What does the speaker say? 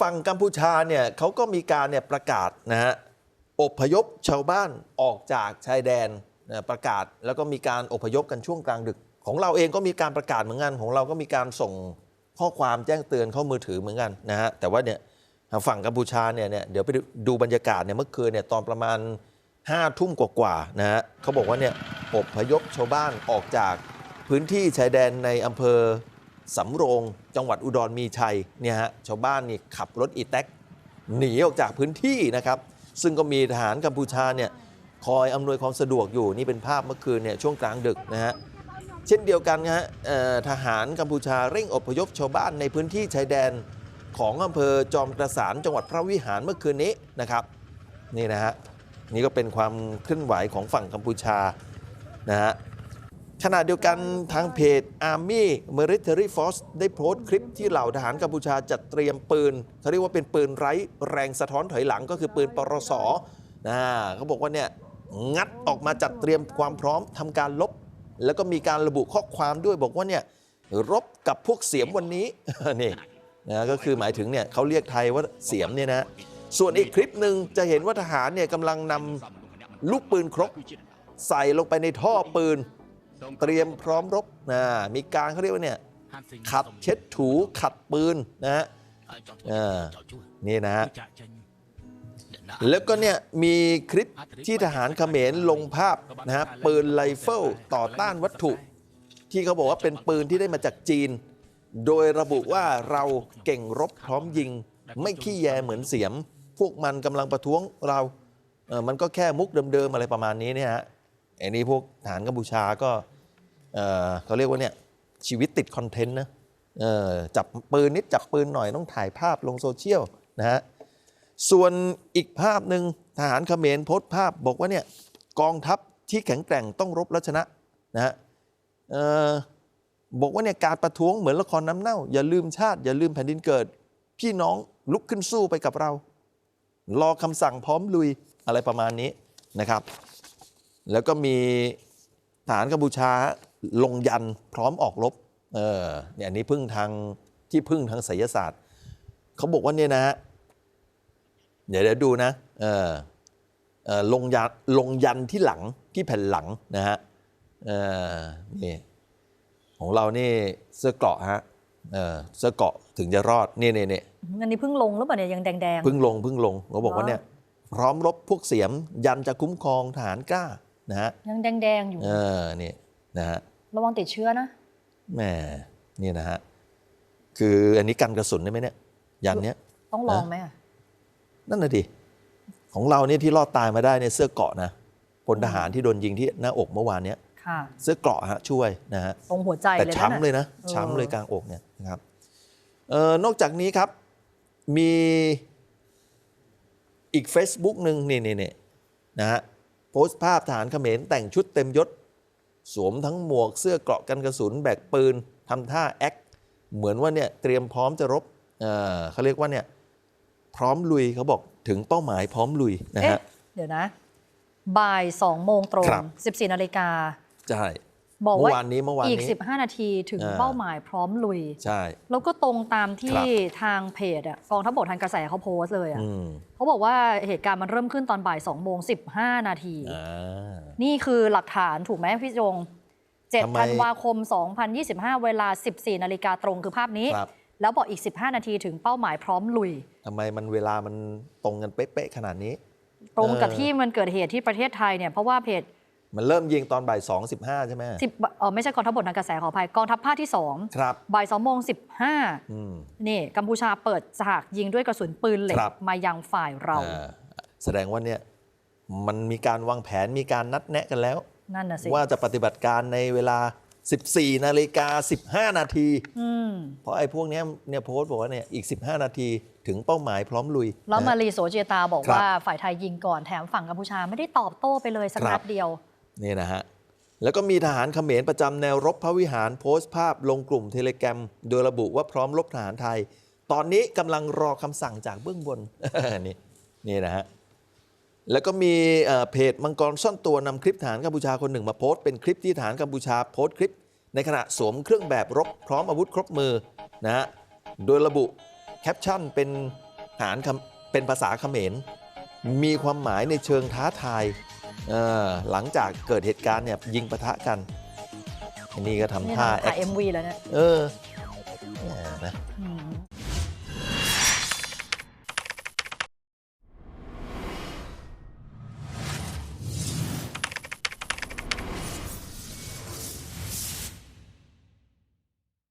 ฝั่งกัมพูชาเนี่ยเขาก็มีการเนี่ยประกาศนะฮะอพยพชาวบ้านออกจากชายแดนนะประกาศแล้วก็มีการอพยพกันช่วงกลางดึก ของเราเองก็มีการประกาศเหมือนกันของเราก็มีการส่งข้อความแจ้งเตือนเข้ามือถือเหมือนกันนะฮะแต่ว่าเนี่ยฝั่งกัมพูชาเนี่ยเนี่ยเดี๋ยวไปดูบรรยากาศเนี่ยเมื่อคืนเนี่ยตอนประมาณ5้าทุ่มกว่าๆนะฮะเขาบอกว่าเนี่ยอบพยพชาวบ้านออกจากพื้นที่ชายแดนในอำเภอ สำโรง จังหวัดอุดรมีชัยเนี่ยฮะชาวบ้านนี่ขับรถอีแท็กหนีออกจากพื้นที่นะครับ ซึ่งก็มีทหารกัมพูชาเนี่ยคอยอำนวยความสะดวกอยู่นี่เป็นภาพเมื่อคืนเนี่ยช่วงกลางดึกนะฮะเช่นเดียวกันนะฮะทหารกัมพูชาเร่งอพยพชาวบ้านในพื้นที่ชายแดนของอำเภอจอมกระสานจังหวัดพระวิหารเมื่อคืนนี้นะครับนี่นะฮะนี่ก็เป็นความเคลื่อนไหวของฝั่งกัมพูชานะฮะ ขณะเดียวกันทางเพจ Army Military Force ได้โพสต์คลิปที่เหล่าทหารกัมพูชาจัดเตรียมปืนเขาเรียกว่าเป็นปืนไร้แรงสะท้อนถอยหลังก็คือปืนปรสนะเขาบอกว่าเนี่ยงัดออกมาจัดเตรียมความพร้อมทำการลบ แล้วก็มีการระบุข้อความด้วยบอกว่าเนี่ยรบกับพวกเสียมวันนี้นี่นะก็คือหมายถึงเนี่ยเขาเรียกไทยว่าเสียมเนี่ยนะส่วนอีกคลิปหนึ่งจะเห็นว่าทหารเนี่ยกำลังนำลูกปืนครกใส่ลงไปในท่อปืน เตรียมพร้อมรบนะมีการเขาเรียกว่าเนี่ยขัดเช็ดถูขัดปืนนะฮะเออนี่นะฮะแล้แล้ววก็ก็เนี่ยมีคลิปที่ทหารเขมรลงภาพนะฮะปืนไรเฟิลต่อต้านวัตถุ ที่เขาบอกว่าเป็นปืนที่ได้มาจากจีน โดยระบุว่าเราเก่งรบพร้อมยิง ไม่ขี้แยเหมือนเสียม พวกมันกำลังประท้วงเราเออมันก็แค่มุกเดิมๆอะไรประมาณนี้เนี่ยฮะ ไอ้นี่พวกทหารกัมพูชาก็เออเขาเรียกว่าเนี่ยชีวิตติดคอนเทนต์นะเออจับปืนนิดจับปืนหน่อยต้องถ่ายภาพลงโซเชียลนะฮะส่วนอีกภาพหนึ่งทหารเขมรโพสต์ภาพบอกว่าเนี่ยกองทัพที่แข็งแกร่งต้องรบและชนะนะฮะเออบอกว่าเนี่ยการประท้วงเหมือนละครน้ำเน่า อย่าลืมชาติ อย่าลืมแผ่นดินเกิด พี่น้องลุกขึ้นสู้ไปกับเรา รอคำสั่งพร้อมลุยอะไรประมาณนี้นะครับ แล้วก็มีทหารกัมพูชาลงยันพร้อมออกรบเออเนี่ยอันนี้พึ่งทางที่พึ่งทางไสยศาสตร์เขาบอกว่าเนี่ยนะฮะเดี๋ยวเดี๋ยวดูนะเออเออลงยันลงยันที่หลังที่แผ่นหลังนะฮะเออนี่ของเรานี่เสื้อเกราะฮะเออเสื้อเกราะถึงจะรอดนี่นี่นี่อันนี้เพิ่งลงหรือเปล่าเนี่ยยังแดงๆเพิ่งลงเพิ่งลงเขาบอกว่าเนี่ยพร้อมรบพวกเสียมยันจะคุ้มครองทหารกล้า นะฮะยังแดงๆอยู่ เออนี่นะฮะระวังติดเชื้อนะแหมนี่นะฮะคืออันนี้กันกระสุนได้ไหมเนี่ยยันเนี้ยต้องลองไหมอะนั่นน่ะดิของเราเนี่ยที่รอดตายมาได้เนี่ยเสื้อเกราะนะพลทหารที่โดนยิงที่หน้าอกเมื่อวานเนี้ยค่ะเสื้อเกราะฮะช่วยนะฮะตรงหัวใจแต่เลยนะช้ำเลยนะเออช้ำเลยกลางอกเนี่ยนะครับเอ่อนอกจากนี้ครับมีอีก Facebook หนึ่งนี่นี่นี่นะฮะ โพสต์ภาพทหารเขมรแต่งชุดเต็มยศ สวมทั้งหมวกเสื้อเกราะกันกระสุนแบกปืนทำท่าแอคเหมือนว่าเนี่ยเตรียมพร้อมจะรบเอ่อเขาเรียกว่าเนี่ยพร้อมลุยเขาบอกถึงเป้าหมายพร้อมลุยนะเอ๊ะฮะเดี๋ยวนะ บ่ายสองโมงตรงครับ14นาฬิกาใช่ บอกเมื่ว่าอวานนี้เมื่อวานอีกนี้15 นาทีถึงอ่าเป้าหมายพร้อมลุย ใช่ แล้วก็ตรงตามที่ครับทางเพจอะกองทัพบกทันกระแสเขาโพสต์เลยอะอืมเขาบอกว่าเหตุการณ์มันเริ่มขึ้นตอนบ่าย2โมง15 นาทีอ่านี่คือหลักฐานถูกไหมพี่จงทำไม7ธันวาคม 2025 เวลา 14 นาฬิกาตรงคือภาพนี้ครับแล้วบอกอีก 15 นาทีถึงเป้าหมายพร้อมลุยทำไมมันเวลามันตรงกันเป๊ะๆขนาดนี้ ตรงกับเออที่มันเกิดเหตุที่ประเทศไทยเนี่ยเพราะว่าเพจ มันเริ่มยิงตอนบ่ายสองสิบห้าใช่ไหม10เออไม่ใช่กองทัพบกทางกระแสขออภัยกองทัพภาคที่ครับ2บ่าย2โมงอืม15นี่กัมพูชาเปิดฉากยิงด้วยกระสุนปืนเหล็กครับมายังฝ่ายเราอ่าแสดงว่าเนี่ยมันมีการวางแผนมีการนัดแนะกันแล้วนั่นน่ะสิว่าจะปฏิบัติการในเวลา 14 นาฬิกา 15 นาทีอืมเพราะไอ้พวกเนี้ยเนี่ยโพสต์บอกว่าเนี่ยอีก 15 นาทีถึงเป้าหมายพร้อมลุย แล้วมานะรีโสเจตาบอกครับว่าฝ่ายไทยยิงก่อนแถมฝั่งกัมพูชาไม่ได้ตอบโต้ไปเลยสักครันับดเดียว นี่นะฮะ แล้วก็มีทหารเขมรประจำแนวรบพระวิหารโพสต์ภาพลงกลุ่มเทเลแกรม โดยระบุว่าพร้อมรบทหารไทย ตอนนี้กำลังรอคำสั่งจากเบื้องบน นี่นี่นะฮะแล้วก็มีเพจมังกรซ่อนตัวนำคลิปทหารกัมพูชาคนหนึ่งมาโพสต์เป็นคลิปที่ทหารกัมพูชาโพสต์คลิป ในขณะสวมเครื่องแบบรบพร้อมอาวุธครบมือนะฮะโดยระบุแคปชั่นเป็นหารคำเป็นภาษาเขมร มีความหมายในเชิงท้าทาย เอ่อหลังจากเกิดเหตุการณ์เนี่ยยิงปะทะกันอันนี้ก็ทำนี่ท่านะแอถ่ายคเอ็มวีแล้วเนี่ย เออแหมนะอืม